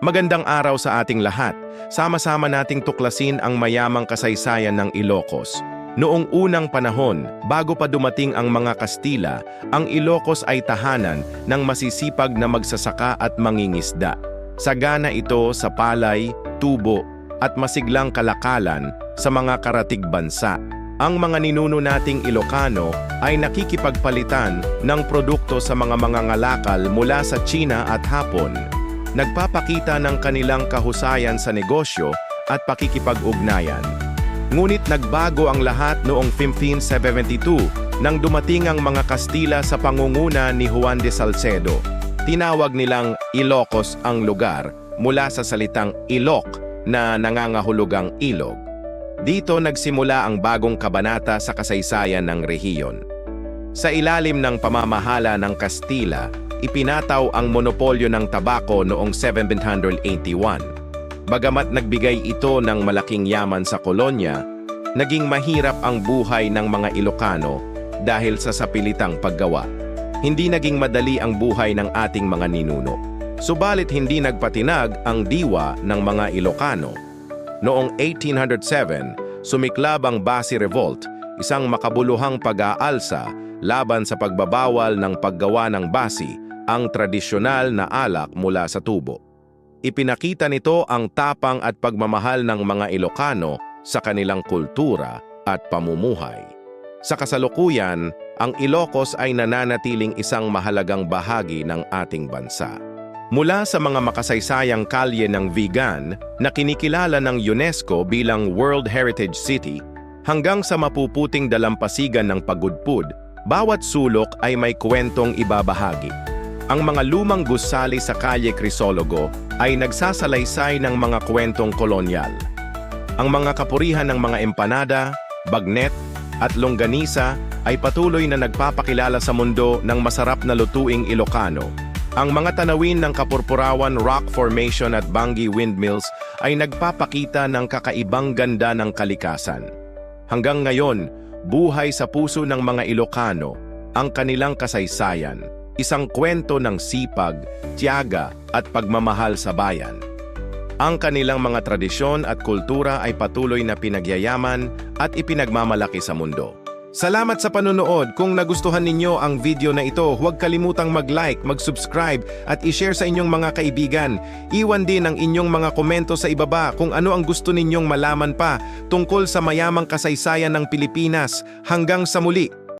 Magandang araw sa ating lahat. Sama-sama nating tuklasin ang mayamang kasaysayan ng Ilocos. Noong unang panahon, bago pa dumating ang mga Kastila, ang Ilocos ay tahanan ng masisipag na magsasaka at mangingisda. Sagana ito sa palay, tubo, at masiglang kalakalan sa mga karatig bansa. Ang mga ninuno nating Ilocano ay nakikipagpalitan ng produkto sa mga mga ngalakal mula sa China at Hapon. Nagpapakita ng kanilang kahusayan sa negosyo at pakikipag-ugnayan. Ngunit nagbago ang lahat noong 1572 nang dumating ang mga Kastila sa pangunguna ni Juan de Salcedo. Tinawag nilang Ilocos ang lugar mula sa salitang Ilok na nangangahulugang ilog. Dito nagsimula ang bagong kabanata sa kasaysayan ng rehiyon. Sa ilalim ng pamamahala ng Kastila, ipinataw ang monopolyo ng tabako noong 1781. Bagamat nagbigay ito ng malaking yaman sa kolonya, naging mahirap ang buhay ng mga Ilocano dahil sa sapilitang paggawa. Hindi naging madali ang buhay ng ating mga ninuno. Subalit hindi nagpatinag ang diwa ng mga Ilocano. Noong 1807, sumiklab ang Basi Revolt, isang makabuluhang pag-aalsa laban sa pagbabawal ng paggawa ng basi, ang tradisyonal na alak mula sa tubo. Ipinakita nito ang tapang at pagmamahal ng mga Ilocano sa kanilang kultura at pamumuhay. Sa kasalukuyan, ang Ilocos ay nananatiling isang mahalagang bahagi ng ating bansa. Mula sa mga makasaysayang kalye ng Vigan na kinikilala ng UNESCO bilang World Heritage City hanggang sa mapuputing dalampasigan ng pagudpud, bawat sulok ay may kwentong ibabahagi. Ang mga lumang gusali sa Kalye Crisologo ay nagsasalaysay ng mga kwentong kolonyal. Ang mga kapurihan ng mga empanada, bagnet, at longganisa ay patuloy na nagpapakilala sa mundo ng masarap na lutuing Ilocano. Ang mga tanawin ng Kapurpurawan Rock Formation at Bangi Windmills ay nagpapakita ng kakaibang ganda ng kalikasan. Hanggang ngayon, buhay sa puso ng mga Ilocano ang kanilang kasaysayan, isang kwento ng sipag, tiyaga at pagmamahal sa bayan. Ang kanilang mga tradisyon at kultura ay patuloy na pinagyayaman at ipinagmamalaki sa mundo. Salamat sa panunood. Kung nagustuhan ninyo ang video na ito, huwag kalimutang mag-like, mag-subscribe at i-share sa inyong mga kaibigan. Iwan din ang inyong mga komento sa ibaba kung ano ang gusto ninyong malaman pa tungkol sa mayamang kasaysayan ng Pilipinas. Hanggang sa muli!